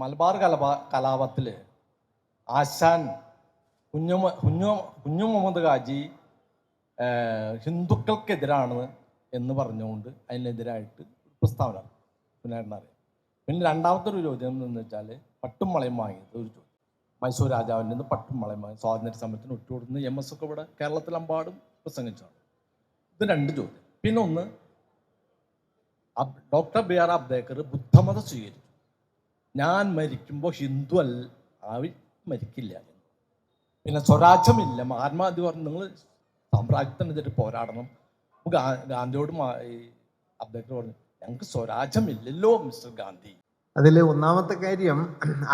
മലബാർ കലപ കലാപത്തിൽ ആശാൻ കുഞ്ഞു കുഞ്ഞു കുഞ്ഞു മുഹമ്മദ് ഖാജി ഹിന്ദുക്കൾക്കെതിരാണ് എന്ന് പറഞ്ഞുകൊണ്ട് അതിനെതിരായിട്ട് പ്രസ്താവന പിന്നീട് പിന്നെ രണ്ടാമത്തെ ഒരു ചോദ്യം എന്ന് വെച്ചാൽ പട്ടും മളയും വാങ്ങിയത് ഒരു ചോദ്യം. മൈസൂർ രാജാവിന്റെ നിന്ന് പട്ടും മളയും വാങ്ങി സ്വാതന്ത്ര്യ സമരത്തിന് ഒറ്റുകൊടുന്ന് എം എസ് ഒക്കെ ഇവിടെ കേരളത്തിലെമ്പാടും പ്രസംഗിച്ചാണ് ഇത് രണ്ട് ചോദ്യം. പിന്നെ ഒന്ന് ഡോക്ടർ ബി ആർ അബ്ദേക്കർ ബുദ്ധമത സ്വീകരിച്ചു. ഞാൻ മരിക്കുമ്പോൾ ഹിന്ദു അല്ല ആവി മരിക്കില്ല. പിന്നെ സ്വരാജ്യമില്ല. മഹാത്മാഗാന്ധി പറഞ്ഞു നിങ്ങൾ സാമ്രാജ്യത്തിനെതിരെ പോരാടണം. ഗാന്ധിയോട് അംബേദ്കർ പറഞ്ഞു ഞങ്ങൾക്ക് സ്വരാജ്യമില്ലല്ലോ മിസ്റ്റർ ഗാന്ധി. അതിൽ ഒന്നാമത്തെ കാര്യം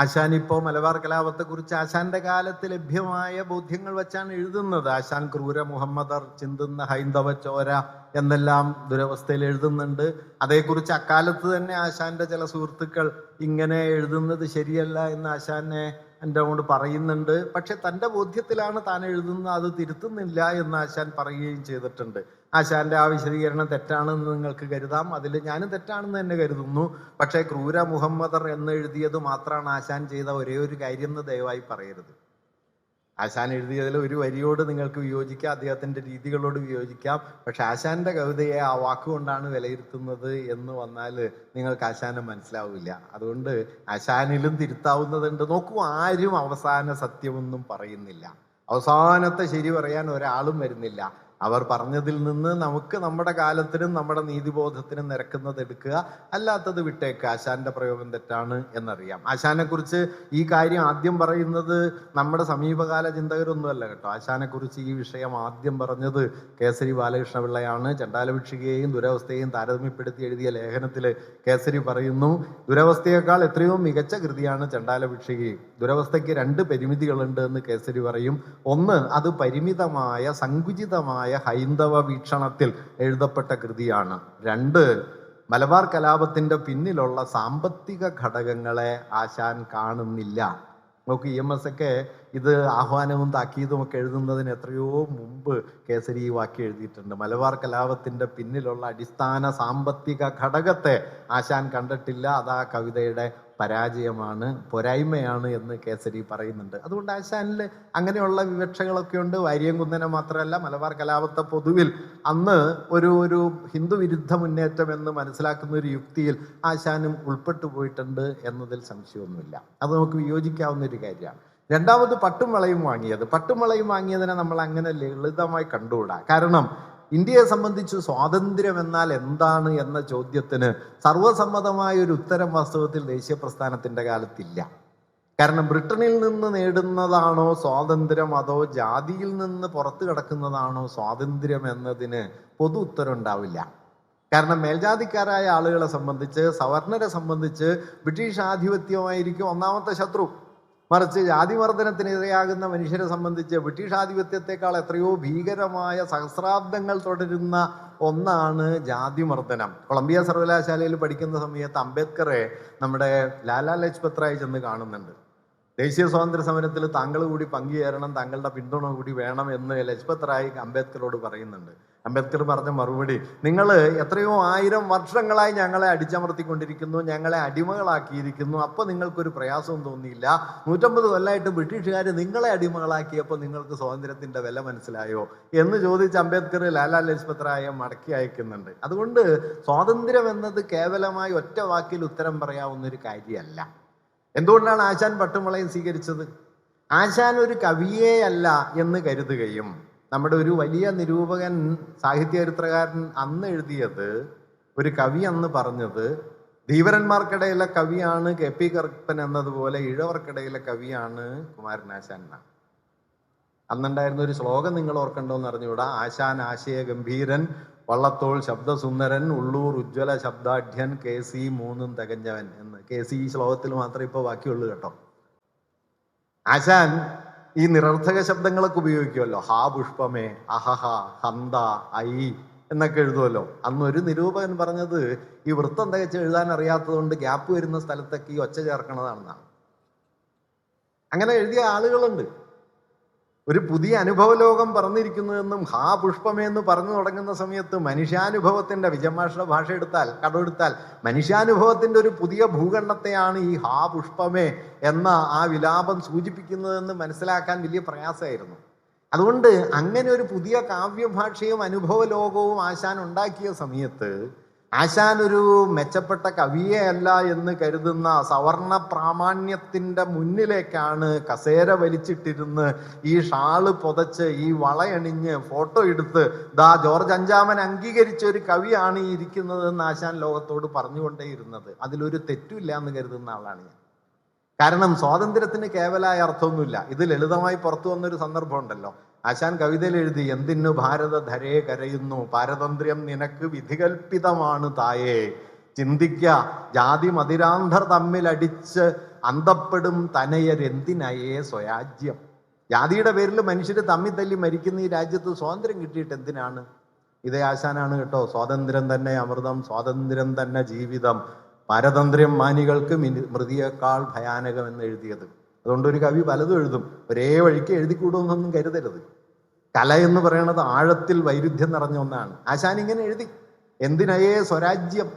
ആശാൻ ഇപ്പോൾ മലബാർ കലാപത്തെ കുറിച്ച് ആശാന്റെ കാലത്ത് ലഭ്യമായ ബോധ്യങ്ങൾ വെച്ചാണ് എഴുതുന്നത്. ആശാൻ ക്രൂര മുഹമ്മദർ ചിന്തുന്ന ഹൈന്ദവ ചോര എന്നെല്ലാം ദുരവസ്ഥയിൽ എഴുതുന്നുണ്ട്. അതേക്കുറിച്ച് അക്കാലത്ത് തന്നെ ആശാന്റെ ചില സുഹൃത്തുക്കൾ ഇങ്ങനെ എഴുതുന്നത് ശരിയല്ല എന്ന് ആശാനെ എന്റെ കൊണ്ട് പറയുന്നുണ്ട്. പക്ഷെ തന്റെ ബോധ്യത്തിലാണ് താൻ എഴുതുന്നത് അത് തിരുത്തുന്നില്ല എന്ന് ആശാൻ പറയുകയും ചെയ്തിട്ടുണ്ട്. ആശാന്റെ ആ വിശദീകരണം തെറ്റാണെന്ന് നിങ്ങൾക്ക് കരുതാം. അതിൽ ഞാനും തെറ്റാണെന്ന് തന്നെ കരുതുന്നു. പക്ഷേ ക്രൂര മുഹമ്മദർ എന്ന് എഴുതിയത് മാത്രമാണ് ആശാൻ ചെയ്ത ഒരേ ഒരു കാര്യം എന്ന് ദയവായി പറയരുത്. ആശാൻ എഴുതിയതിൽ ഒരു വരിയോട് നിങ്ങൾക്ക് വിയോജിക്കാം അദ്ദേഹത്തിന്റെ രീതികളോട് വിയോജിക്കാം. പക്ഷെ ആശാന്റെ കവിതയെ ആ വാക്കുകൊണ്ടാണ് വിലയിരുത്തുന്നത് എന്ന് വന്നാൽ നിങ്ങൾക്ക് ആശാനെ മനസ്സിലാവില്ല. അതുകൊണ്ട് ആശാനിലും തിരുത്താവുന്നതുണ്ട്. നോക്കൂ ആരും അവസാന സത്യമൊന്നും പറയുന്നില്ല. അവസാനത്തെ ശരി പറയാൻ ഒരാളും വരുന്നില്ല. അവർ പറഞ്ഞതിൽ നിന്ന് നമുക്ക് നമ്മുടെ കാലത്തിനും നമ്മുടെ നീതിബോധത്തിനും നിരക്കുന്നത് എടുക്കുക. അല്ലാത്തത് വിട്ടേക്ക്. ആശാന്റെ പ്രയോഗം തെറ്റാണ് എന്നറിയാം. ആശാനെ കുറിച്ച് ഈ കാര്യം ആദ്യം പറയുന്നത് നമ്മുടെ സമീപകാല ചിന്തകരൊന്നുമല്ല കേട്ടോ. ആശാനെ കുറിച്ച് ഈ വിഷയം ആദ്യം പറഞ്ഞത് കേസരി ബാലകൃഷ്ണപിള്ളയാണ്. ചണ്ടാലഭിക്ഷികയെയും ദുരവസ്ഥയെയും താരതമ്യപ്പെടുത്തി എഴുതിയ ലേഖനത്തിൽ കേസരി പറയുന്നു ദുരവസ്ഥയേക്കാൾ എത്രയോ മികച്ച കൃതിയാണ് ചണ്ടാലഭിക്ഷികയും ദുരവസ്ഥയ്ക്ക് രണ്ട് പരിമിതികളുണ്ട് എന്ന് കേസരി പറയും. ഒന്ന് അത് പരിമിതമായ സങ്കുചിതമായ ഹൈന്ദവ വീക്ഷണത്തിൽ എഴുതപ്പെട്ട കൃതിയാണ്. രണ്ട് മലബാർ കലാപത്തിന്റെ പിന്നിലുള്ള സാമ്പത്തിക ഘടകങ്ങളെ ആശാൻ കാണുന്നില്ല. നോക്ക് ഇ എം എസ് ഒക്കെ ഇത് ആഹ്വാനവും താക്കീതും ഒക്കെ എഴുതുന്നതിന് എത്രയോ മുമ്പ് കേസരി ഈ വാക്യം എഴുതിയിട്ടുണ്ട്. മലബാർ കലാപത്തിന്റെ പിന്നിലുള്ള അടിസ്ഥാന സാമ്പത്തിക ഘടകത്തെ ആശാൻ കണ്ടിട്ടില്ല. അത് ആ കവിതയുടെ പരാജയമാണ് പോരായ്മയാണ് എന്ന് കേസരി പറയുന്നുണ്ട്. അതുകൊണ്ട് ആശാനിൽ അങ്ങനെയുള്ള വിവക്ഷകളൊക്കെ ഉണ്ട്. വാര്യംകുന്നനെ മാത്രമല്ല മലബാർ കലാപത്തെ പൊതുവിൽ അന്ന് ഒരു ഒരു ഹിന്ദു വിരുദ്ധ മുന്നേറ്റം എന്ന് മനസ്സിലാക്കുന്ന ഒരു യുക്തിയിൽ ആശാനും ഉൾപ്പെട്ടു പോയിട്ടുണ്ട് എന്നതിൽ സംശയമൊന്നുമില്ല. അത് നമുക്ക് വിയോജിക്കാവുന്ന ഒരു കാര്യമാണ്. രണ്ടാമത് പട്ടും വളയും വാങ്ങിയത്. പട്ടും വളയും വാങ്ങിയതിനെ നമ്മൾ അങ്ങനെ ലളിതമായി കണ്ടുകൂടാ? കാരണം ഇന്ത്യയെ സംബന്ധിച്ച് സ്വാതന്ത്ര്യം എന്നാൽ എന്താണ് എന്ന ചോദ്യത്തിന് സർവസമ്മതമായ ഒരു ഉത്തരം വാസ്തവത്തിൽ ദേശീയ പ്രസ്ഥാനത്തിന്റെ കാലത്തില്ല. കാരണം ബ്രിട്ടനിൽ നിന്ന് നേടുന്നതാണോ സ്വാതന്ത്ര്യം അതോ ജാതിയിൽ നിന്ന് പുറത്തു കിടക്കുന്നതാണോ സ്വാതന്ത്ര്യം എന്നതിന് പൊതു ഉത്തരം ഉണ്ടാവില്ല. കാരണം മേൽജാതിക്കാരായ ആളുകളെ സംബന്ധിച്ച് സവർണരെ സംബന്ധിച്ച് ബ്രിട്ടീഷ് ആധിപത്യമായിരിക്കും ഒന്നാമത്തെ ശത്രു. മറിച്ച് ജാതിവർദ്ധനത്തിനിരയാകുന്ന മനുഷ്യരെ സംബന്ധിച്ച് ബ്രിട്ടീഷ് ആധിപത്യത്തെക്കാൾ എത്രയോ ഭീകരമായ സഹസ്രാബ്ദങ്ങൾ തുടരുന്ന ഒന്നാണ് ജാതിമർദ്ദനം. കൊളംബിയ സർവകലാശാലയിൽ പഠിക്കുന്ന സമയത്ത് അംബേദ്കറെ നമ്മുടെ ലാലാ ലജ്പത് റായ് ചെന്ന് കാണുന്നുണ്ട്. ദേശീയ സ്വാതന്ത്ര്യ സമരത്തിൽ താങ്കൾ കൂടി പങ്കുചേരണം താങ്കളുടെ പിന്തുണ കൂടി വേണം എന്ന് ലജ്പത് റായ് അംബേദ്കറോട് പറയുന്നുണ്ട്. അംബേദ്കർ പറഞ്ഞ മറുപടി നിങ്ങൾ എത്രയോ ആയിരം വർഷങ്ങളായി ഞങ്ങളെ അടിച്ചമർത്തിക്കൊണ്ടിരിക്കുന്നു ഞങ്ങളെ അടിമകളാക്കിയിരിക്കുന്നു. അപ്പോൾ നിങ്ങൾക്കൊരു പ്രയാസവും തോന്നിയില്ല. നൂറ്റമ്പത് കൊല്ലമായിട്ട് ബ്രിട്ടീഷുകാർ നിങ്ങളെ അടിമകളാക്കിയപ്പോൾ നിങ്ങൾക്ക് സ്വാതന്ത്ര്യത്തിന്റെ വില മനസ്സിലായോ? എന്ന് ചോദിച്ച് അംബേദ്കർ ലാലാ ലജ്പത് റായെ മടക്കി അയക്കുന്നുണ്ട്. അതുകൊണ്ട് സ്വാതന്ത്ര്യം എന്നത് കേവലമായി ഒറ്റ വാക്കിൽ ഉത്തരം പറയാവുന്ന ഒരു കാര്യമല്ല. എന്തുകൊണ്ടാണ് ആശാൻ പട്ടുമളയും സ്വീകരിച്ചത്? ആശാൻ ഒരു കവിയേ അല്ല എന്ന് കരുതുകയും നമ്മുടെ ഒരു വലിയ നിരൂപകൻ സാഹിത്യചരിത്രകാരൻ അന്ന് എഴുതിയത് ഒരു കവി അന്ന് പറഞ്ഞത് ധീവരന്മാർക്കിടയിലെ കവിയാണ് കെ പി കറുപ്പൻ എന്നതുപോലെ ഇഴവർക്കിടയിലെ കവിയാണ് കുമാരനാശാൻ അന്നുണ്ടായിരുന്ന ഒരു ശ്ലോകം നിങ്ങൾ ഓർക്കണ്ടോ എന്ന് അറിഞ്ഞുകൂടാ? ആശാൻ ആശയ ഗംഭീരൻ വള്ളത്തോൾ ശബ്ദസുന്ദരൻ ഉള്ളൂർ ഉജ്ജ്വല ശബ്ദാഢ്യൻ കെ സി മൂന്നും തികഞ്ഞവൻ എന്ന്. കെ സി ഈ ശ്ലോകത്തിൽ മാത്രമേ ഇപ്പോൾ ബാക്കിയുള്ളൂ കേട്ടോ. ആശാൻ ഈ നിരർത്ഥക ശബ്ദങ്ങളൊക്കെ ഉപയോഗിക്കുമല്ലോ. ഹാ പുഷ്പമേ അഹഹ ഹന്ത ഐ എന്നൊക്കെ എഴുതുമല്ലോ. അന്ന് ഒരു നിരൂപകൻ പറഞ്ഞത് ഈ വൃത്തം തികച്ച് എഴുതാൻ അറിയാത്തതുകൊണ്ട് ഗ്യാപ്പ് വരുന്ന സ്ഥലത്തൊക്കെ ഈ ഒച്ച ചേർക്കണതാണെന്നാണ്. അങ്ങനെ എഴുതിയ ആളുകളുണ്ട്. ഒരു പുതിയ അനുഭവ ലോകം പറഞ്ഞിരിക്കുന്നതെന്നും ഹാ പുഷ്പമേ എന്ന് പറഞ്ഞു തുടങ്ങുന്ന സമയത്ത് മനുഷ്യാനുഭവത്തിന്റെ വിജയമാഷയുടെ ഭാഷ എടുത്താൽ കടമെടുത്താൽ മനുഷ്യാനുഭവത്തിന്റെ ഒരു പുതിയ ഭൂഖണ്ഡത്തെയാണ് ഈ ഹാ പുഷ്പമേ എന്ന ആ വിലാപം സൂചിപ്പിക്കുന്നതെന്ന് മനസ്സിലാക്കാൻ വലിയ പ്രയാസമായിരുന്നു. അതുകൊണ്ട് അങ്ങനെ ഒരു പുതിയ കാവ്യഭാഷയും അനുഭവ ലോകവും ആശാൻ ഉണ്ടാക്കിയ സമയത്ത് ആശാൻ ഒരു മെച്ചപ്പെട്ട കവിയെ അല്ല എന്ന് കരുതുന്ന സവർണ പ്രാമാണ്യത്തിന്റെ മുന്നിലേക്കാണ് കസേര വലിച്ചിട്ടിരുന്ന് ഈ ഷാൾ പുതച്ച് ഈ വളയണിഞ്ഞ് ഫോട്ടോ എടുത്ത് ദാ ജോർജ് അഞ്ചാമൻ അംഗീകരിച്ച ഒരു കവിയാണ് ഈ ഇരിക്കുന്നതെന്ന് ആശാൻ ലോകത്തോട് പറഞ്ഞുകൊണ്ടേയിരുന്നത്. അതിലൊരു തെറ്റുമില്ല എന്ന് കരുതുന്ന ആളാണ് ഞാൻ. കാരണം സ്വാതന്ത്ര്യത്തിന് കേവലായ അർത്ഥമൊന്നുമില്ല. ഇത് ലളിതമായി പുറത്തു വന്നൊരു സന്ദർഭം ഉണ്ടല്ലോ ആശാൻ കവിതയിൽ എഴുതി എന്തിനു ഭാരത ധരേ കരയുന്നു? പാരതന്ത്ര്യം നിനക്ക് വിധികൽപ്പിതമാണ് തായേ. ചിന്തിക്ക ജാതി മതിരാന്ധർ തമ്മിലടിച്ച് അന്തപ്പെടും തനയരെന്തിനയേ സ്വരാജ്യം? ജാതിയുടെ പേരിൽ മനുഷ്യർ തമ്മി തല്ലി മരിക്കുന്ന ഈ രാജ്യത്ത് സ്വാതന്ത്ര്യം കിട്ടിയിട്ട് എന്തിനാണ്? ഇതേ ആശാനാണ് കേട്ടോ. സ്വാതന്ത്ര്യം തന്നെ അമൃതം സ്വാതന്ത്ര്യം തന്നെ ജീവിതം. പാരതന്ത്ര്യം മാനികൾക്ക് മിനി- മൃതിയേക്കാൾ ഭയാനകം എന്ന് എഴുതിയത്. അതുകൊണ്ട് ഒരു കവി പലതും എഴുതും. ഒരേ വഴിക്ക് എഴുതിക്കൂടുമെന്നൊന്നും കരുതരുത്. കല എന്ന് പറയുന്നത് ആഴത്തിൽ വൈരുദ്ധ്യം നിറഞ്ഞ ഒന്നാണ്. ആശാൻ ഇങ്ങനെ എഴുതി. എന്തിനയേ സ്വരാജ്യം?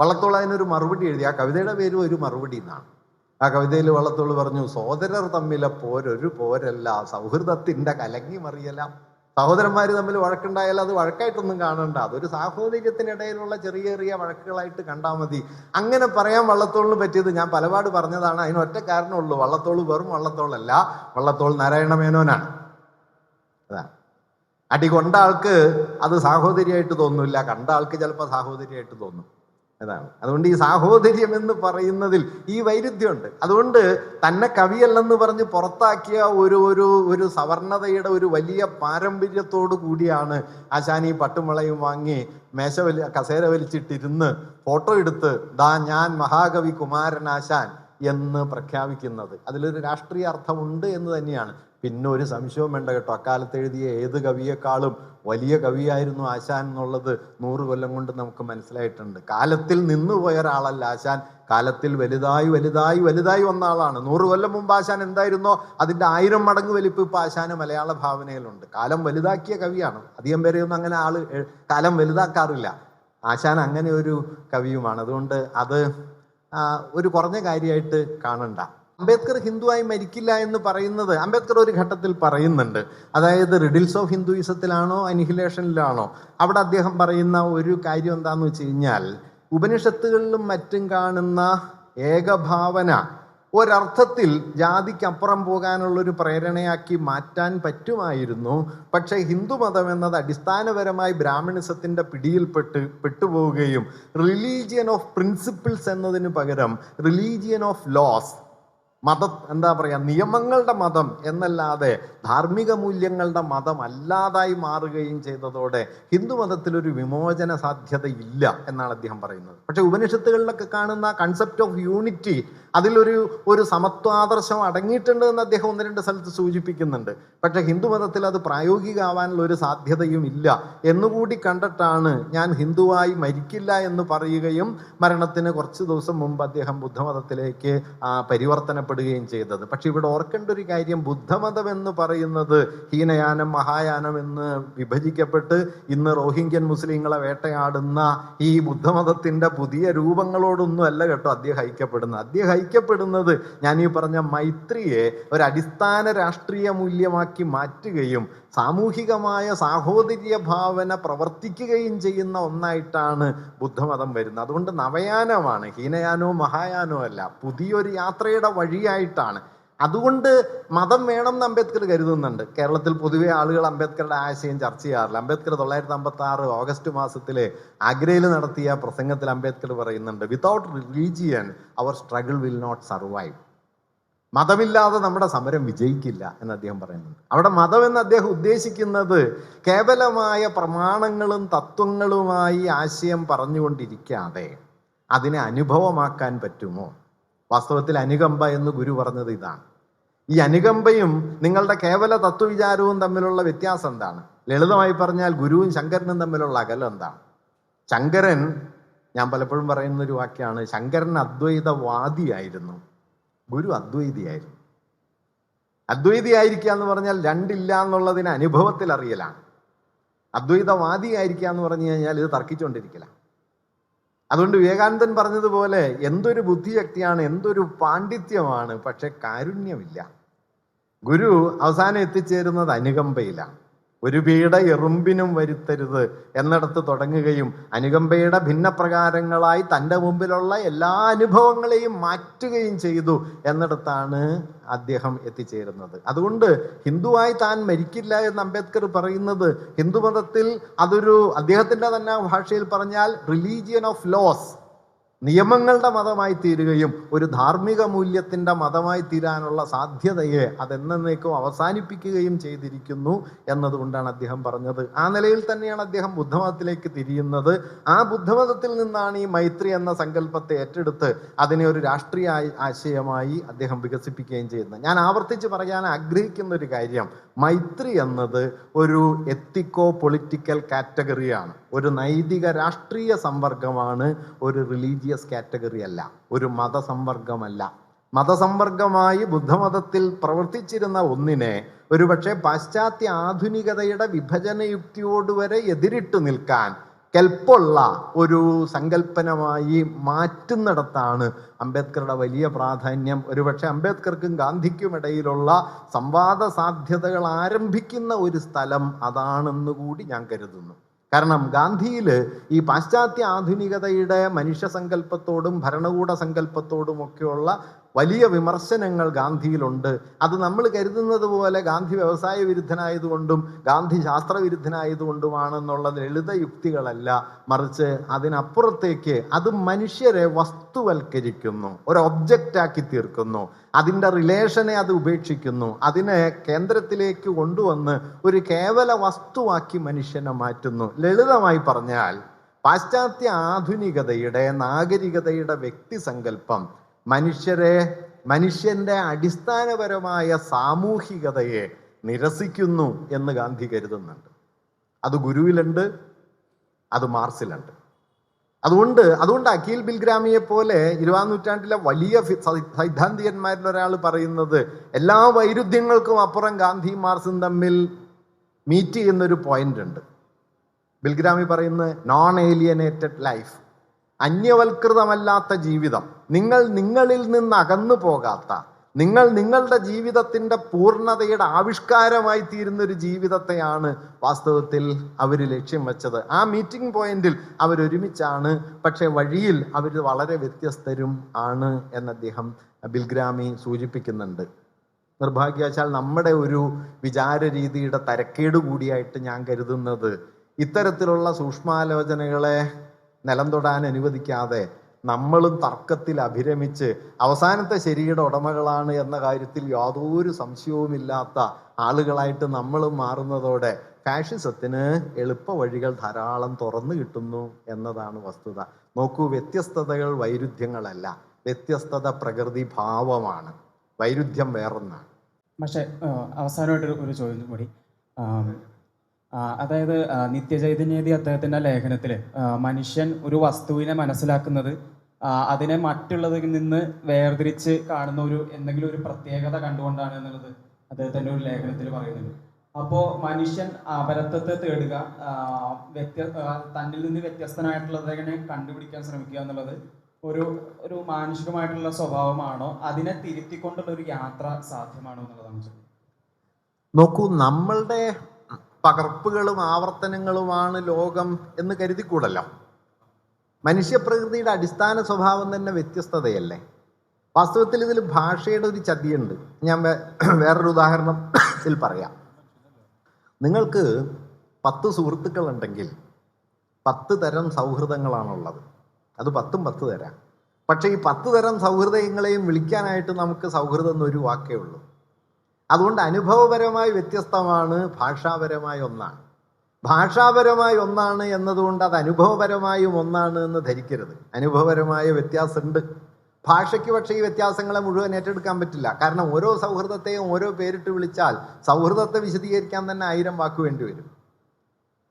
വള്ളത്തോൾ അതിനൊരു മറുപടി എഴുതി. ആ കവിതയുടെ പേരും ഒരു മറുപടി എന്നാണ്. ആ കവിതയിൽ വള്ളത്തോൾ പറഞ്ഞു സോദരർ തമ്മിലെ പോരൊരു പോരല്ല. സൗഹൃദത്തിന്റെ കലങ്ങി മറിയലാം. സഹോദരന്മാർ തമ്മിൽ വഴക്കുണ്ടായാൽ അത് വഴക്കായിട്ടൊന്നും കാണണ്ട. അതൊരു സാഹോദര്യത്തിനിടയിലുള്ള ചെറിയ ചെറിയ വഴക്കുകളായിട്ട് കണ്ടാൽ മതി. അങ്ങനെ പറയാൻ വള്ളത്തോളിന് പറ്റിയത് ഞാൻ പലപാട് പറഞ്ഞതാണ്. അതിന് ഒറ്റ കാരണമുള്ളൂ. വള്ളത്തോൾ വെറും വള്ളത്തോളല്ല. വള്ളത്തോൾ നാരായണ മേനോനാണ്. അതാ അടി കൊണ്ട ആൾക്ക് അത് സാഹോദര്യമായിട്ട് തോന്നില്ല. കണ്ട ആൾക്ക് ചിലപ്പോൾ സാഹോദര്യമായിട്ട് തോന്നും. അതാണ്. അതുകൊണ്ട് ഈ സാഹോദര്യം എന്ന് പറയുന്നതിൽ ഈ വൈരുദ്ധ്യമുണ്ട്. അതുകൊണ്ട് തന്നെ കവിയല്ലെന്ന് പറഞ്ഞ് പുറത്താക്കിയ ഒരു ഒരു ഒരു സവർണതയുടെ ഒരു വലിയ പാരമ്പര്യത്തോടു കൂടിയാണ് ആശാൻ ഈ പട്ടുമുളയും വാങ്ങി മേശ വലി കസേര വലിച്ചിട്ടിരുന്ന് ഫോട്ടോ എടുത്ത് ദാ ഞാൻ മഹാകവി കുമാരനാശാൻ എന്ന് പ്രഖ്യാപിക്കുന്നത്. അതിലൊരു രാഷ്ട്രീയ അർത്ഥമുണ്ട് എന്ന് തന്നെയാണ്. പിന്നെ ഒരു സംശയവും വേണ്ട കേട്ടോ. അക്കാലത്ത് എഴുതിയ ഏത് കവിയെക്കാളും വലിയ കവിയായിരുന്നു ആശാൻ എന്നുള്ളത് നൂറ് കൊല്ലം കൊണ്ട് നമുക്ക് മനസ്സിലായിട്ടുണ്ട്. കാലത്തിൽ നിന്നുപോയ ഒരാളല്ല ആശാൻ. കാലത്തിൽ വലുതായി വലുതായി വലുതായി വന്ന ആളാണ്. നൂറ് കൊല്ലം മുമ്പ് ആശാൻ എന്തായിരുന്നോ? അതിന്റെ ആയിരം മടങ്ങ് വലിപ്പ് ഇപ്പൊ ആശാന് മലയാള ഭാവനയിലുണ്ട്. കാലം വലുതാക്കിയ കവിയാണ്. അധികം പേരെയൊന്നും അങ്ങനെ എ- കാലം വലുതാക്കാറില്ല. ആശാൻ അങ്ങനെ ഒരു കവിയുമാണ്. അതുകൊണ്ട് അത് ഒരു കുറഞ്ഞ കാര്യമായിട്ട് കാണണ്ട. അംബേദ്കർ ഹിന്ദുവായി മരിക്കില്ല എന്ന് പറയുന്നത് അംബേദ്കർ ഒരു ഘട്ടത്തിൽ പറയുന്നുണ്ട്. അതായത് റിഡിൽസ് ഓഫ് ഹിന്ദുയിസത്തിലാണോ അനിഹിലേഷനിലാണോ അവിടെ അദ്ദേഹം പറയുന്ന ഒരു കാര്യം എന്താണെന്ന് വെച്ച് കഴിഞ്ഞാൽ ഉപനിഷത്തുകളിലും മറ്റും കാണുന്ന ഏകഭാവന ഒരർത്ഥത്തിൽ ജാതിക്കപ്പുറം പോകാനുള്ള ഒരു പ്രേരണയാക്കി മാറ്റാൻ പറ്റുമായിരുന്നു. പക്ഷേ ഹിന്ദുമതം എന്നത് അടിസ്ഥാനപരമായി ബ്രാഹ്മണിസത്തിന്റെ പിടിയിൽപ്പെട്ട് പെട്ടുപോവുകയും റിലീജിയൻ ഓഫ് പ്രിൻസിപ്പിൾസ് എന്നതിന് പകരം റിലീജിയൻ ഓഫ് ലോസ് മത എന്താ പറയുക നിയമങ്ങളുടെ മതം എന്നല്ലാതെ ധാർമ്മിക മൂല്യങ്ങളുടെ മതം അല്ലാതായി മാറുകയും ചെയ്തതോടെ ഹിന്ദു മതത്തിൽ ഒരു വിമോചന സാധ്യത ഇല്ല എന്നാണ് അദ്ദേഹം പറയുന്നത്. പക്ഷെ ഉപനിഷത്തുകളിലൊക്കെ കാണുന്ന കൺസെപ്റ്റ് ഓഫ് യൂണിറ്റി അതിലൊരു ഒരു സമത്വാദർശം അടങ്ങിയിട്ടുണ്ട് എന്ന് അദ്ദേഹം ഒന്ന് രണ്ട് സ്ഥലത്ത് സൂചിപ്പിക്കുന്നുണ്ട്. പക്ഷെ ഹിന്ദു മതത്തിൽ അത് പ്രായോഗികമാവാനുള്ള ഒരു സാധ്യതയും ഇല്ല. എന്നുകൂടി കണ്ടിട്ടാണ് ഞാൻ ഹിന്ദുവായി മരിക്കില്ല എന്ന് പറയുകയും മരണത്തിന് കുറച്ച് ദിവസം മുമ്പ് അദ്ദേഹം ബുദ്ധമതത്തിലേക്ക് ആ, പരിവർത്തനപ്പെടുകയും ചെയ്തത്. പക്ഷെ ഇവിടെ ഓർക്കേണ്ട ഒരു കാര്യം ബുദ്ധമതം എന്ന് പറയുന്നത് ഹീനയാനം മഹായാനം എന്ന് വിഭജിക്കപ്പെട്ട് ഇന്ന് റോഹിംഗ്യൻ മുസ്ലിങ്ങളെ വേട്ടയാടുന്ന ഈ ബുദ്ധമതത്തിന്റെ പുതിയ രൂപങ്ങളോടൊന്നും അല്ല കേട്ടോ അദ്ദേഹം ഐക്യപ്പെടുന്നത് അദ്ദേഹം ഐക്യപ്പെടുന്നത് ഞാൻ ഈ പറഞ്ഞ മൈത്രിയെ ഒരു അടിസ്ഥാന രാഷ്ട്രീയ മൂല്യമാക്കി മാറ്റുകയും സാമൂഹികമായ സാഹോദര്യ ഭാവന പ്രവർത്തിക്കുകയും ചെയ്യുന്ന ഒന്നായിട്ടാണ് ബുദ്ധമതം വരുന്നത്. അതുകൊണ്ട് നവയാനമാണ് ഹീനയാനോ മഹായാനോ അല്ല പുതിയൊരു യാത്രയുടെ വഴിയായിട്ടാണ്. അതുകൊണ്ട് മതം വേണം എന്ന് അംബേദ്കർ കരുതുന്നുണ്ട്. കേരളത്തിൽ പൊതുവെ ആളുകൾ അംബേദ്കറുടെ ആശയം ചർച്ച ചെയ്യാറില്ല. അംബേദ്കർ തൊള്ളായിരത്തി അമ്പത്തി ആറ് ഓഗസ്റ്റ് മാസത്തിലെ ആഗ്രയിൽ നടത്തിയ പ്രസംഗത്തിൽ അംബേദ്കർ പറയുന്നുണ്ട് without religion our struggle will not survive മതമില്ലാതെ നമ്മുടെ സമരം വിജയിക്കില്ല എന്ന് അദ്ദേഹം പറയുന്നുണ്ട്. അവിടെ മതം എന്ന് അദ്ദേഹം ഉദ്ദേശിക്കുന്നത് കേവലമായ പ്രമാണങ്ങളും തത്വങ്ങളുമായി ആശയം പറഞ്ഞുകൊണ്ടിരിക്കാതെ അതിനെ അനുഭവമാക്കാൻ പറ്റുമോ? വാസ്തവത്തിൽ അനുകമ്പ എന്ന് ഗുരു പറഞ്ഞത് ഇതാണ്. ഈ അനുകമ്പയും നിങ്ങളുടെ കേവല തത്വവിചാരവും തമ്മിലുള്ള വ്യത്യാസം എന്താണ്? ലളിതമായി പറഞ്ഞാൽ ഗുരുവും ശങ്കരനും തമ്മിലുള്ള അകലം എന്താണ്? ശങ്കരൻ ഞാൻ പലപ്പോഴും പറയുന്ന ഒരു വാക്യാണ് ശങ്കരൻ അദ്വൈതവാദിയായിരുന്നു. ഗുരു അദ്വൈതിയായിരുന്നു. അദ്വൈതിയായിരിക്കുക എന്ന് പറഞ്ഞാൽ രണ്ടില്ല എന്നുള്ളതിന് അനുഭവത്തിൽ അറിയലാണ്. അദ്വൈതവാദി അദ്വൈതവാദിയായിരിക്കുക എന്ന് പറഞ്ഞു കഴിഞ്ഞാൽ ഇത് തർക്കിച്ചുകൊണ്ടിരിക്കലാണ് അതുകൊണ്ട് വിവേകാനന്ദൻ പറഞ്ഞതുപോലെ എന്തൊരു ബുദ്ധിശക്തിയാണ് എന്തൊരു പാണ്ഡിത്യമാണ് പക്ഷെ കാരുണ്യമില്ല. ഗുരു അവസാനം എത്തിച്ചേരുന്നത് അനുകമ്പയിലാണ്. ഒരു പീഡ എറുമ്പിനും വരുത്തരുത് എന്നിടത്ത് തുടങ്ങുകയും അനുകമ്പയുടെ ഭിന്നപ്രകാരങ്ങളായി തന്റെ മുമ്പിലുള്ള എല്ലാ അനുഭവങ്ങളെയും മാറ്റുകയും ചെയ്തു എന്നിടത്താണ് അദ്ദേഹം എത്തിച്ചേരുന്നത്. അതുകൊണ്ട് ഹിന്ദുവായി താൻ മരിക്കില്ല എന്ന് അംബേദ്കർ പറയുന്നത് ഹിന്ദുമതത്തിൽ അതൊരു അദ്ദേഹത്തിന്റെ തന്നെ ഭാഷയിൽ പറഞ്ഞാൽ റിലീജിയൻ ഓഫ് ലോസ് നിയമങ്ങളുടെ മതമായി തീരുകയും ഒരു ധാർമ്മിക മൂല്യത്തിന്റെ മതമായി തീരാനുള്ള സാധ്യതയെ അതെന്നേക്കും അവസാനിപ്പിക്കുകയും ചെയ്തിരിക്കുന്നു എന്നതുകൊണ്ടാണ് അദ്ദേഹം പറഞ്ഞത്. ആ നിലയിൽ തന്നെയാണ് അദ്ദേഹം ബുദ്ധമതത്തിലേക്ക് തിരിയുന്നത്. ആ ബുദ്ധമതത്തിൽ നിന്നാണ് ഈ മൈത്രി എന്ന സങ്കല്പത്തെ ഏറ്റെടുത്ത് അതിനെ ഒരു രാഷ്ട്രീയ ആശയമായി അദ്ദേഹം വികസിപ്പിക്കുകയും ചെയ്യുന്നത്. ഞാൻ ആവർത്തിച്ച് പറയാൻ ആഗ്രഹിക്കുന്ന ഒരു കാര്യം. മൈത്രി എന്നത് ഒരു എത്തിക്കോ പൊളിറ്റിക്കൽ കാറ്റഗറിയാണ്. ഒരു നൈതിക രാഷ്ട്രീയ സമ്പർക്കമാണ് ഒരു റിലീജിയസ് കാറ്റഗറി അല്ല. ഒരു മതസമ്പർക്കമല്ല മതസമ്പർക്കമായി ബുദ്ധമതത്തിൽ പ്രവർത്തിച്ചിരുന്ന ഒന്നിനെ ഒരുപക്ഷെ പാശ്ചാത്യ ആധുനികതയുടെ വിഭജന യുക്തിയോട് വരെ എതിരിട്ട് നിൽക്കാൻ കെൽപ്പുള്ള ഒരു സങ്കല്പനമായി മാറ്റുന്നിടത്താണ് അംബേദ്കറുടെ വലിയ പ്രാധാന്യം. ഒരുപക്ഷെ അംബേദ്കർക്കും ഗാന്ധിക്കും ഇടയിലുള്ള സംവാദ സാധ്യതകൾ ആരംഭിക്കുന്ന ഒരു സ്ഥലം അതാണെന്ന് കൂടി ഞാൻ കരുതുന്നു. കാരണം ഗാന്ധിയിൽ ഈ പാശ്ചാത്യ ആധുനികതയുടെ മനുഷ്യ സങ്കല്പത്തോടും ഭരണകൂട സങ്കല്പത്തോടും ഒക്കെയുള്ള വലിയ വിമർശനങ്ങൾ ഗാന്ധിയിലുണ്ട്. അത് നമ്മൾ കരുതുന്നത് പോലെ ഗാന്ധി വ്യവസായ വിരുദ്ധനായതുകൊണ്ടും ഗാന്ധി ശാസ്ത്ര വിരുദ്ധനായതുകൊണ്ടുമാണെന്നുള്ള ലളിത യുക്തികളല്ല മറിച്ച് അതിനപ്പുറത്തേക്ക് അത് മനുഷ്യരെ വസ്തുവൽക്കരിക്കുന്നു. ഒരു ഒബ്ജക്റ്റാക്കി തീർക്കുന്നു. അതിന്റെ റിലേഷനെ അത് ഉപേക്ഷിക്കുന്നു. അതിനെ കേന്ദ്രത്തിലേക്ക് കൊണ്ടുവന്ന് ഒരു കേവല വസ്തുവാക്കി മനുഷ്യനെ മാറ്റുന്നു. ലളിതമായി പറഞ്ഞാൽ പാശ്ചാത്യ ആധുനികതയുടെ നാഗരികതയുടെ വ്യക്തിസങ്കല്പം മനുഷ്യരെ മനുഷ്യന്റെ അടിസ്ഥാനപരമായ സാമൂഹികതയെ നിരസിക്കുന്നു എന്ന് ഗാന്ധി കരുതുന്നുണ്ട്. അത് ഗുരുവിലുണ്ട് അത് മാർസിലുണ്ട് അതുകൊണ്ട് അതുകൊണ്ട് അഖിൽ ബിൽഗ്രാമിയെ പോലെ ഇരുപതാം നൂറ്റാണ്ടിലെ വലിയ സൈദ്ധാന്തികന്മാരിൽ ഒരാൾ പറയുന്നത് എല്ലാ വൈരുദ്ധ്യങ്ങൾക്കും അപ്പുറം ഗാന്ധി മാർസും തമ്മിൽ മീറ്റ് ചെയ്യുന്നൊരു പോയിന്റ് ഉണ്ട്. ബിൽഗ്രാമി പറയുന്നത് നോൺ ഏലിയനേറ്റഡ് ലൈഫ് അന്യവൽകൃതമല്ലാത്ത ജീവിതം. നിങ്ങൾ നിങ്ങളിൽ നിന്ന് അകന്നു പോകാത്ത നിങ്ങൾ നിങ്ങളുടെ ജീവിതത്തിന്റെ പൂർണതയുടെ ആവിഷ്കാരമായി തീരുന്ന ഒരു ജീവിതത്തെയാണ് വാസ്തവത്തിൽ അവർ ലക്ഷ്യം വെച്ചത്. ആ മീറ്റിംഗ് പോയിന്റിൽ അവരൊരുമിച്ചാണ് പക്ഷെ വഴിയിൽ അവർ വളരെ വ്യത്യസ്തരും ആണ് എന്ന് അദ്ദേഹം ബിൽഗ്രാമി സൂചിപ്പിക്കുന്നുണ്ട്. നിർഭാഗ്യവശാൽ നമ്മുടെ ഒരു വിചാര രീതിയുടെ തരക്കേട് കൂടിയായിട്ട് ഞാൻ കരുതുന്നത് ഇത്തരത്തിലുള്ള സൂക്ഷ്മാലോചനകളെ നിലം തൊടാൻ അനുവദിക്കാതെ നമ്മളും തർക്കത്തിൽ അഭിരമിച്ച് അവസാനത്തെ ശരിയുടെ ഉടമകളാണ് എന്ന കാര്യത്തിൽ യാതൊരു സംശയവുമില്ലാത്ത ആളുകളായിട്ട് നമ്മളും മാറുന്നതോടെ ഫാഷിസത്തിന് എളുപ്പ വഴികൾ ധാരാളം തുറന്നു കിട്ടുന്നു എന്നതാണ് വസ്തുത. നോക്കൂ വ്യത്യസ്തതകൾ വൈരുദ്ധ്യങ്ങളല്ല. വ്യത്യസ്തത പ്രകൃതി ഭാവമാണ്. വൈരുദ്ധ്യം വേറൊന്നാണ്. പക്ഷേ അവസാനമായിട്ട് ഒരു ചോദ്യം കൂടി. അതായത് നിത്യചൈതന്യതി അദ്ദേഹത്തിന്റെ ലേഖനത്തിൽ മനുഷ്യൻ ഒരു വസ്തുവിനെ മനസ്സിലാക്കുന്നത് അതിനെ മറ്റുള്ളതിൽ നിന്ന് വേർതിരിച്ച് കാണുന്ന ഒരു എന്തെങ്കിലും ഒരു പ്രത്യേകത കണ്ടുകൊണ്ടാണ് എന്നുള്ളത് അദ്ദേഹത്തിന്റെ ഒരു ലേഖനത്തിൽ പറയുന്നുണ്ട് അപ്പോൾ മനുഷ്യൻ അപരത്വത്തെ തേടുക വ്യത്യ തന്നിൽ നിന്ന് വ്യത്യസ്തനായിട്ടുള്ളതിനെ കണ്ടുപിടിക്കാൻ ശ്രമിക്കുക എന്നുള്ളത് ഒരു ഒരു മാനുഷികമായിട്ടുള്ള സ്വഭാവമാണോ? അതിനെ തിരുത്തിക്കൊണ്ടുള്ള ഒരു യാത്ര സാധ്യമാണോ എന്നുള്ളതാണ് നോക്കൂ നമ്മളുടെ പകർപ്പുകളും ആവർത്തനങ്ങളുമാണ് ലോകം എന്ന് കരുതിക്കൂടല്ലോ. മനുഷ്യപ്രകൃതിയുടെ അടിസ്ഥാന സ്വഭാവം തന്നെ വ്യത്യസ്തതയല്ലേ? വാസ്തവത്തിൽ ഇതിൽ ഭാഷയുടെ ഒരു ചതിയുണ്ട്. ഞാൻ വേറൊരു ഉദാഹരണം ഇതിൽ പറയാം. നിങ്ങൾക്ക് പത്ത് സുഹൃത്തുക്കളുണ്ടെങ്കിൽ പത്ത് തരം സൗഹൃദങ്ങളാണുള്ളത്. അത് പത്തും പത്ത് തരാം. പക്ഷേ ഈ പത്ത് തരം സൗഹൃദങ്ങളെയും വിളിക്കാനായിട്ട് നമുക്ക് സൗഹൃദം എന്നൊരു വാക്കേ ഉള്ളൂ. അതുകൊണ്ട് അനുഭവപരമായി വ്യത്യസ്തമാണ് ഭാഷാപരമായ ഒന്നാണ്. ഭാഷാപരമായി ഒന്നാണ് എന്നതുകൊണ്ട് അത് അനുഭവപരമായും ഒന്നാണ് എന്ന് ധരിക്കരുത്. അനുഭവപരമായ വ്യത്യാസമുണ്ട്. ഭാഷയ്ക്ക് പക്ഷേ ഈ വ്യത്യാസങ്ങളെ മുഴുവൻ ഏറ്റെടുക്കാൻ പറ്റില്ല. കാരണം ഓരോ സൗഹൃദത്തെയും ഓരോ പേരിട്ട് വിളിച്ചാൽ സൗഹൃദത്തെ വിശദീകരിക്കാൻ തന്നെ ആയിരം വാക്ക് വേണ്ടി വരും.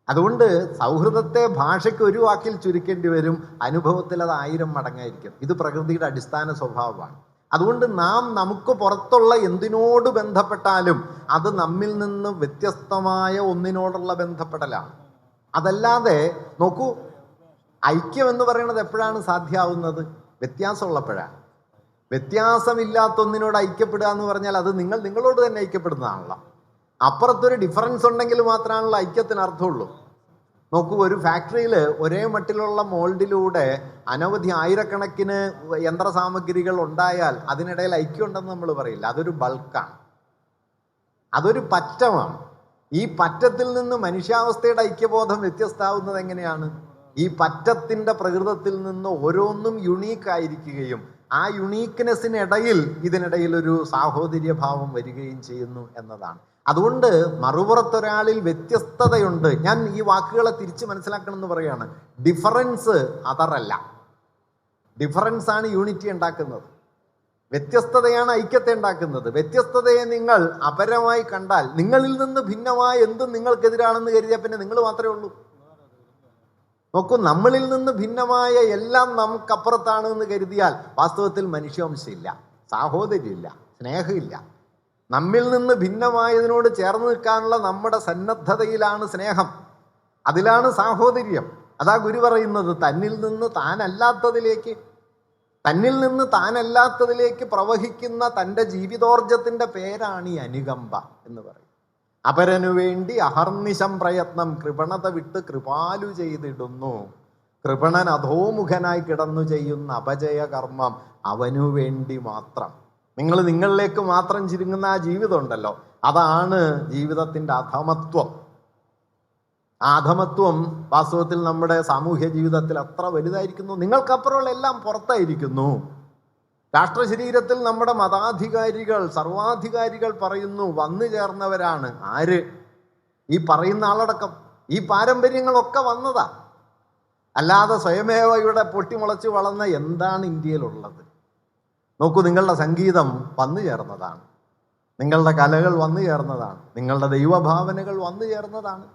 അതുകൊണ്ട് സൗഹൃദത്തെ ഭാഷയ്ക്ക് ഒരു വാക്കിൽ ചുരുക്കേണ്ടി വരും. അനുഭവത്തിൽ അത് ആയിരം മടങ്ങായിരിക്കും. ഇത് പ്രകൃതിയുടെ അടിസ്ഥാന സ്വഭാവമാണ്. അതുകൊണ്ട് നാം നമുക്ക് പുറത്തുള്ള എന്തിനോട് ബന്ധപ്പെട്ടാലും അത് നമ്മിൽ നിന്ന് വ്യത്യസ്തമായ ഒന്നിനോടുള്ള ബന്ധപ്പെടലാണ്. അതല്ലാതെ നോക്കൂ ഐക്യം എന്ന് പറയുന്നത് എപ്പോഴാണ് സാധ്യമാവുന്നത് വ്യത്യാസമുള്ളപ്പോഴാണ്. വ്യത്യാസമില്ലാത്ത ഒന്നിനോട് ഐക്യപ്പെടുക എന്ന് പറഞ്ഞാൽ അത് നിങ്ങൾ നിങ്ങളോട് തന്നെ ഐക്യപ്പെടുന്നതാണല്ലോ. അപ്പുറത്തൊരു ഡിഫറൻസ് ഉണ്ടെങ്കിൽ മാത്രമാണല്ലോ ഐക്യത്തിന് അർത്ഥമുള്ളൂ. നോക്കൂ ഒരു ഫാക്ടറിയിൽ ഒരേ മട്ടിലുള്ള മോൾഡിലൂടെ അനവധി ആയിരക്കണക്കിന് യന്ത്ര സാമഗ്രികൾ ഉണ്ടായാൽ അതിനിടയിൽ ഐക്യം ഉണ്ടെന്ന് നമ്മൾ പറയില്ല. അതൊരു ബൾക്കാണ്. അതൊരു പറ്റമാണ്. ഈ പറ്റത്തിൽ നിന്ന് മനുഷ്യാവസ്ഥയുടെ ഐക്യബോധം വ്യത്യസ്തമാവുന്നത് എങ്ങനെയാണ്? ഈ പറ്റത്തിന്റെ പ്രകൃതത്തിൽ നിന്ന് ഓരോന്നും യുണീക്ക് ആയിരിക്കുകയും ആ യുണീക്ക്നെസ്സിനിടയിൽ ഇതിനിടയിൽ ഒരു സാഹോദര്യഭാവം വരികയും ചെയ്യുന്നു എന്നതാണ്. അതുകൊണ്ട് മറുപുറത്തൊരാളിൽ വ്യത്യസ്തതയുണ്ട്. ഞാൻ ഈ വാക്കുകളെ തിരിച്ച് മനസ്സിലാക്കണം എന്ന് പറയുകയാണ് ഡിഫറൻസ് അതറല്ല ഡിഫറൻസ് ആണ് യൂണിറ്റി ഉണ്ടാക്കുന്നത്. വ്യത്യസ്തതയാണ് ഐക്യത്തെ ഉണ്ടാക്കുന്നത്. വ്യത്യസ്തതയെ നിങ്ങൾ അപരമായി കണ്ടാൽ നിങ്ങളിൽ നിന്ന് ഭിന്നമായ എന്തും നിങ്ങൾക്കെതിരാണെന്ന് കരുതിയാൽ പിന്നെ നിങ്ങൾ മാത്രമേ ഉള്ളൂ. നോക്കൂ നമ്മളിൽ നിന്ന് ഭിന്നമായ എല്ലാം നമുക്കപ്പുറത്താണ് എന്ന് കരുതിയാൽ വാസ്തവത്തിൽ മനുഷ്യവംശമില്ല സാഹോദര്യമില്ല. സ്നേഹമില്ല. നമ്മിൽ നിന്ന് ഭിന്നമായതിനോട് ചേർന്ന് നിൽക്കാനുള്ള നമ്മുടെ സന്നദ്ധതയിലാണ് സ്നേഹം. അതിലാണ് സാഹോദര്യം. അതാ ഗുരു പറയുന്നത് തന്നിൽ നിന്ന് താനല്ലാത്തതിലേക്ക് തന്നിൽ നിന്ന് താനല്ലാത്തതിലേക്ക് പ്രവഹിക്കുന്ന തന്റെ ജീവിതോർജത്തിന്റെ പേരാണ് ഈ അനുകമ്പ എന്ന് പറയും. അപരനു വേണ്ടി അഹർനിശം പ്രയത്നം കൃപണത വിട്ട് കൃപാലു ചെയ്തിടുന്നു. കൃപണൻ അധോമുഖനായി കിടന്നു ചെയ്യുന്ന അപജയ കർമ്മം അവനു വേണ്ടി മാത്രം. നിങ്ങൾ നിങ്ങളിലേക്ക് മാത്രം ചുരുങ്ങുന്ന ആ ജീവിതം ഉണ്ടല്ലോ. അതാണ് ജീവിതത്തിന്റെ അധമത്വം. ആ അധമത്വം വാസ്തവത്തിൽ നമ്മുടെ സാമൂഹ്യ ജീവിതത്തിൽ അത്ര വലുതായിരിക്കുന്നു. നിങ്ങൾക്കപ്പുറമുള്ള എല്ലാം പുറത്തായിരിക്കുന്നു. രാഷ്ട്ര ശരീരത്തിൽ നമ്മുടെ മതാധികാരികൾ സർവാധികാരികൾ പറയുന്നു വന്നു ചേർന്നവരാണ്. ആര്? ഈ പറയുന്ന ആളടക്കം. ഈ പാരമ്പര്യങ്ങളൊക്കെ വന്നതാ. അല്ലാതെ സ്വയമേവയുടെ പൊട്ടിമുളച്ച് വളർന്ന എന്താണ് ഇന്ത്യയിലുള്ളത്? നോക്കൂ നിങ്ങളുടെ സംഗീതം വന്നു ചേർന്നതാണ്. നിങ്ങളുടെ കലകൾ വന്നു ചേർന്നതാണ്. നിങ്ങളുടെ ദൈവഭാവനകൾ വന്നു ചേർന്നതാണ്.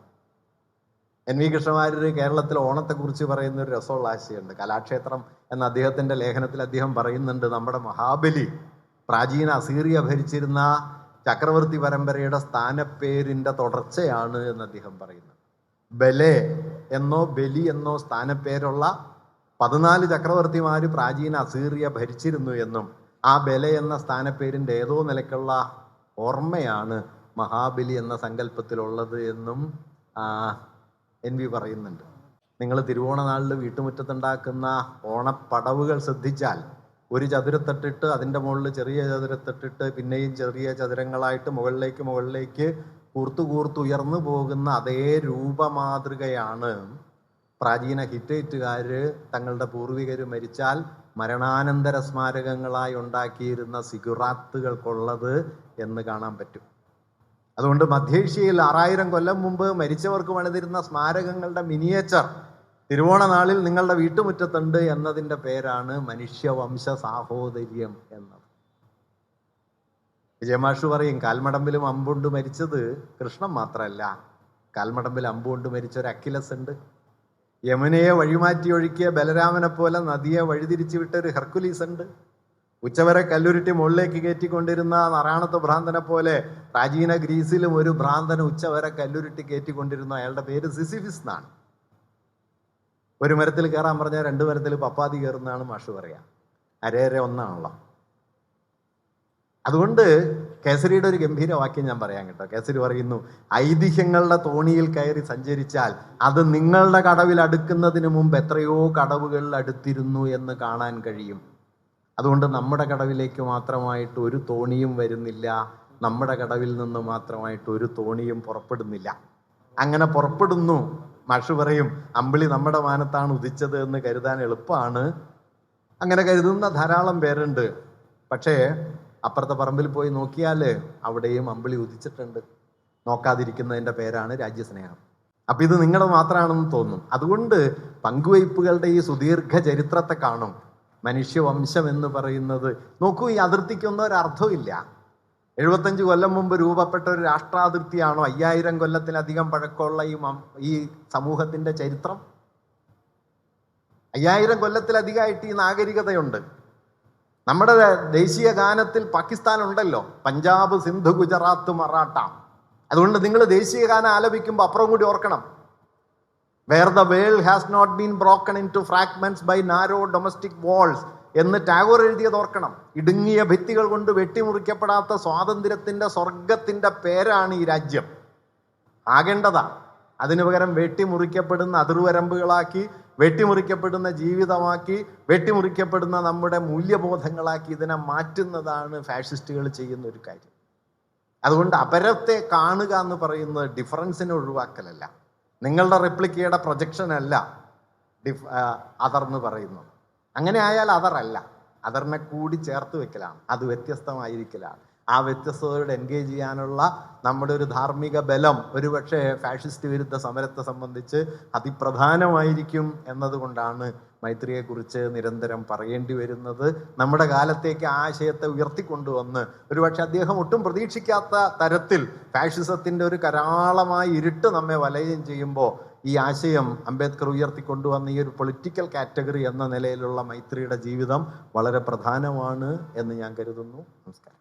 എൻ വി കൃഷ്ണമാര്യർ കേരളത്തിലെ ഓണത്തെക്കുറിച്ച് പറയുന്ന ഒരു രസമുള്ള ആശയമുണ്ട്. കലാക്ഷേത്രം എന്ന അദ്ദേഹത്തിന്റെ ലേഖനത്തിൽ അദ്ദേഹം പറയുന്നുണ്ട് നമ്മുടെ മഹാബലി പ്രാചീന അസീറിയ ഭരിച്ചിരുന്ന ചക്രവർത്തി പരമ്പരയുടെ സ്ഥാനപ്പേരിന്റെ തുടർച്ചയാണ് എന്ന് അദ്ദേഹം പറയുന്നു. ബലെ എന്നോ ബലി എന്നോ സ്ഥാനപ്പേരുള്ള പതിനാല് ചക്രവർത്തിമാര് പ്രാചീന അസീറിയ ഭരിച്ചിരുന്നു എന്നും ആ ബല എന്ന സ്ഥാനപ്പേരിന്റെ ഏതോ നിലക്കുള്ള ഓർമ്മയാണ് മഹാബലി എന്ന സങ്കല്പത്തിലുള്ളത് എന്നും എൻ വി പറയുന്നുണ്ട്. നിങ്ങൾ തിരുവോണനാളിൽ വീട്ടുമുറ്റത്തുണ്ടാക്കുന്ന ഓണപ്പടവുകൾ ശ്രദ്ധിച്ചാൽ ഒരു ചതുരത്തട്ടിട്ട് അതിന്റെ മുകളിൽ ചെറിയ ചതുരത്തട്ടിട്ട് പിന്നെയും ചെറിയ ചതുരങ്ങളായിട്ട് മുകളിലേക്ക് മുകളിലേക്ക് കൂർത്തു കൂർത്തുയർന്നു പോകുന്ന അതേ രൂപമാതൃകയാണ് പ്രാചീന ഹിറ്റേറ്റുകാർ തങ്ങളുടെ പൂർവികർ മരിച്ചാൽ മരണാനന്തര സ്മാരകങ്ങളായി ഉണ്ടാക്കിയിരുന്ന സിഗുറാത്തുകൾക്കുള്ളത് എന്ന് കാണാൻ പറ്റും. അതുകൊണ്ട് മധ്യേഷ്യയിൽ ആറായിരം കൊല്ലം മുമ്പ് മരിച്ചവർക്ക് പണിതിരുന്ന സ്മാരകങ്ങളുടെ മിനിയേച്ചർ തിരുവോണ നാളിൽ നിങ്ങളുടെ വീട്ടുമുറ്റത്തുണ്ട് എന്നതിന്റെ പേരാണ് മനുഷ്യവംശ സാഹോദര്യം എന്നത്. വിജയമാഷു പറയും കാൽമടമ്പിലും അമ്പുണ്ട് മരിച്ചത്. കൃഷ്ണൻ മാത്രമല്ല കാൽമടമ്പിൽ അമ്പുകൊണ്ട് മരിച്ച ഒരു അക്കിലസ് ഉണ്ട്. യമുനയെ വഴിമാറ്റി ഒഴുക്കിയ ബലരാമനെ പോലെ നദിയെ വഴിതിരിച്ചു വിട്ട ഒരു ഹെർക്കുലീസ് ഉണ്ട്. ഉച്ചവരെ കല്ലുരുട്ടി മുകളിലേക്ക് കയറ്റിക്കൊണ്ടിരുന്ന നറാണത്ത് ഭ്രാന്തനെ പോലെ പ്രാചീന ഗ്രീസിലും ഒരു ഭ്രാന്തന് ഉച്ചവരെ കല്ലുരുട്ടി കയറ്റിക്കൊണ്ടിരുന്ന അയാളുടെ പേര് സിസിഫിസ് എന്നാണ്. ഒരു മരത്തിൽ കയറാൻ പറഞ്ഞാൽ രണ്ട് മരത്തിൽ പപ്പാതി കയറുന്നതാണ് മാഷു പറയാ. അരേരെ ഒന്നാണല്ലോ. അതുകൊണ്ട് കേസരിയുടെ ഒരു ഗംഭീര വാക്യം ഞാൻ പറയാം കേട്ടോ. കേസരി പറയുന്നു ഐതിഹ്യങ്ങളുടെ തോണിയിൽ കയറി സഞ്ചരിച്ചാൽ അത് നിങ്ങളുടെ കടവിൽ അടുക്കുന്നതിന് മുമ്പ് എത്രയോ കടവുകളിൽ അടുത്തിരുന്നു എന്ന് കാണാൻ കഴിയും. അതുകൊണ്ട് നമ്മുടെ കടവിലേക്ക് മാത്രമായിട്ട് ഒരു തോണിയും വരുന്നില്ല നമ്മുടെ കടവിൽ നിന്ന് മാത്രമായിട്ട് ഒരു തോണിയും പുറപ്പെടുന്നില്ല. അങ്ങനെ പുറപ്പെടുന്നു. മഷു പറയും അമ്പിളി നമ്മുടെ മാനത്താണ് ഉദിച്ചത് എന്ന് കരുതാൻ എളുപ്പമാണ്. അങ്ങനെ കരുതുന്ന ധാരാളം പേരുണ്ട്. പക്ഷേ അപ്പുറത്തെ പറമ്പിൽ പോയി നോക്കിയാൽ അവിടെയും അമ്പിളി ഉദിച്ചിട്ടുണ്ട്. നോക്കാതിരിക്കുന്നതിന്റെ പേരാണ് രാജ്യസ്നേഹം. അപ്പം ഇത് നിങ്ങളുടെ മാത്രമാണെന്ന് തോന്നും. അതുകൊണ്ട് പങ്കുവയ്പ്പുകളുടെ ഈ സുദീർഘ ചരിത്രത്തെ കാണും. മനുഷ്യവംശം എന്ന് പറയുന്നത് നോക്കൂ ഈ അതിർത്തിക്കൊന്നും ഒരു അർത്ഥമില്ല എഴുപത്തഞ്ച് കൊല്ലം മുമ്പ് രൂപപ്പെട്ട ഒരു രാഷ്ട്രാതിർത്തിയാണോ അയ്യായിരം കൊല്ലത്തിലധികം പഴക്കമുള്ള ഈ ഈ സമൂഹത്തിന്റെ ചരിത്രം? അയ്യായിരം കൊല്ലത്തിലധികമായിട്ട് ഈ നാഗരികതയുണ്ട്. നമ്മുടെ ദേശീയ ഗാനത്തിൽ പാകിസ്ഥാൻ ഉണ്ടല്ലോ പഞ്ചാബ് സിന്ധു ഗുജറാത്ത് മറാഠ. അതുകൊണ്ട് നിങ്ങൾ ദേശീയ ഗാനം ആലപിക്കുമ്പോൾ അപ്പുറം കൂടി ഓർക്കണം. Where the world has not been broken into fragments by narrow domestic walls എന്ന് ടാഗോർ എഴുതിയത് ഓർക്കണം. ഇടുങ്ങിയ ഭിത്തികൾ കൊണ്ട് വെട്ടിമുറിക്കപ്പെടാത്ത സ്വാതന്ത്ര്യത്തിന്റെ സ്വർഗത്തിന്റെ പേരാണ് ഈ രാജ്യം. ആകേണ്ടതാ അതിനു പകരം വെട്ടിമുറിക്കപ്പെടുന്ന അതിർവരമ്പുകളാക്കി വെട്ടിമുറിക്കപ്പെടുന്ന ജീവിതമാക്കി വെട്ടിമുറിക്കപ്പെടുന്ന നമ്മുടെ മൂല്യബോധങ്ങളാക്കി ഇതിനെ മാറ്റുന്നതാണ് ഫാഷിസ്റ്റുകൾ ചെയ്യുന്ന ഒരു കാര്യം. അതുകൊണ്ട് അപരത്തെ കാണുക എന്ന് പറയുന്നത് ഡിഫറൻസിനെ ഒഴിവാക്കലല്ല. നിങ്ങളുടെ റിപ്ലിക്കയുടെ പ്രൊജക്ഷൻ അല്ല ഡിഫ് അതർന്ന് പറയുന്നത്. അങ്ങനെ ആയാൽ അതറല്ല. അതറിനെ കൂടി ചേർത്ത് വെക്കലാണ്. അത് വ്യത്യസ്തമായിരിക്കലാണ്. ആ വ്യത്യസ്തതയോട് എൻഗേജ് ചെയ്യാനുള്ള നമ്മുടെ ഒരു ധാർമ്മിക ബലം ഒരുപക്ഷെ ഫാഷിസ്റ്റ് വിരുദ്ധ സമരത്തെ സംബന്ധിച്ച് അതിപ്രധാനമായിരിക്കും എന്നതുകൊണ്ടാണ് മൈത്രിയെക്കുറിച്ച് നിരന്തരം പറയേണ്ടി വരുന്നത്. നമ്മുടെ കാലത്തേക്ക് ആ ആശയത്തെ ഉയർത്തിക്കൊണ്ടുവന്ന് ഒരുപക്ഷെ അദ്ദേഹം ഒട്ടും പ്രതീക്ഷിക്കാത്ത തരത്തിൽ ഫാഷിസത്തിന്റെ ഒരു കരാളമായ ഇരുട്ട് നമ്മെ വലയം ചെയ്യുമ്പോൾ ഈ ആശയം അംബേദ്കർ ഉയർത്തിക്കൊണ്ടുവന്ന ഈ ഒരു പൊളിറ്റിക്കൽ കാറ്റഗറി എന്ന നിലയിലുള്ള മൈത്രിയുടെ ജീവിതം വളരെ പ്രധാനമാണ് എന്ന് ഞാൻ കരുതുന്നു. നമസ്കാരം.